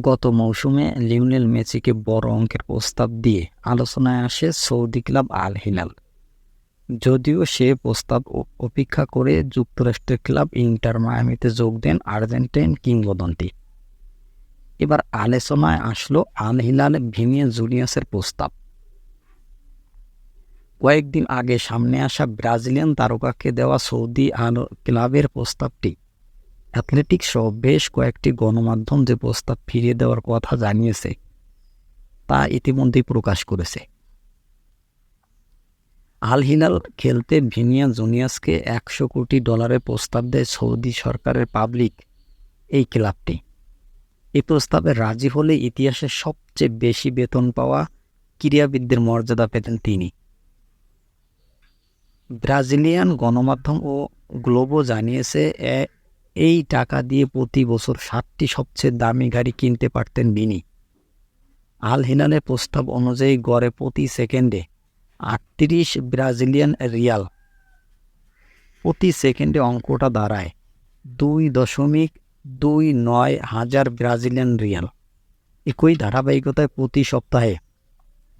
গত মৌসুমে লিওনেল মেসিকে বড় অঙ্কের প্রস্তাব দিয়ে আলোচনায় আসে সৌদি ক্লাব আল হিলাল। যদিও সে প্রস্তাব অপেক্ষা করে যুক্তরাষ্ট্রের ক্লাব ইন্টার মায়ামিতে যোগ দেন আর্জেন্টাইন কিংবদন্তি। এবার আলোচনায় আসলো আল হিলাল ভিনিয়া জুনিয়াসের প্রস্তাব। কয়েকদিন আগে সামনে আসা ব্রাজিলিয়ান তারকাকে দেওয়া সৌদি আল ক্লাবের প্রস্তাবটি অ্যাথলেটিক সহ বেশ কয়েকটি গণমাধ্যম যে প্রস্তাব ফিরিয়ে দেওয়ার কথা জানিয়েছে, তা ইতিমধ্যেই প্রকাশ করেছে। আল হিলাল খেলতে ভিনিয়া জুনিয়াসকে একশো কোটি ডলারের প্রস্তাব দেয় সৌদি সরকারের পাবলিক, এই ক্লাবটি। এই প্রস্তাবে রাজি হলে ইতিহাসে সবচেয়ে বেশি বেতন পাওয়া ক্রীড়াবিদদের মর্যাদা পেতেন তিনি। ব্রাজিলিয়ান গণমাধ্যম ও গ্লোবো জানিয়েছে এই টাকা দিয়ে প্রতি বছর সাতটি সবচেয়ে দামি গাড়ি কিনতে পারতেন বিনি। আল হিলালের প্রস্তাব অনুযায়ী গড়ে প্রতি সেকেন্ডে আটত্রিশ ব্রাজিলিয়ান রিয়াল। প্রতি সেকেন্ডে অঙ্কটা দাঁড়ায় দুই দশমিক দুই নয় হাজার ব্রাজিলিয়ান রিয়াল। একই ধারাবাহিকতায় প্রতি সপ্তাহে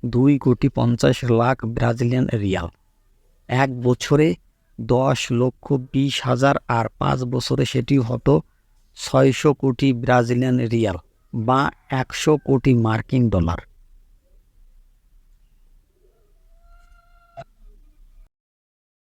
দুই কোটি পঞ্চাশ লাখ ব্রাজিলিয়ান রিয়াল। এক বছরে দশ লক্ষ বিশ হাজার আর পাঁচ বছরে সেটি হতো ছয়শো কোটি ব্রাজিলিয়ান রিয়াল বা একশো কোটি মার্কিন ডলার।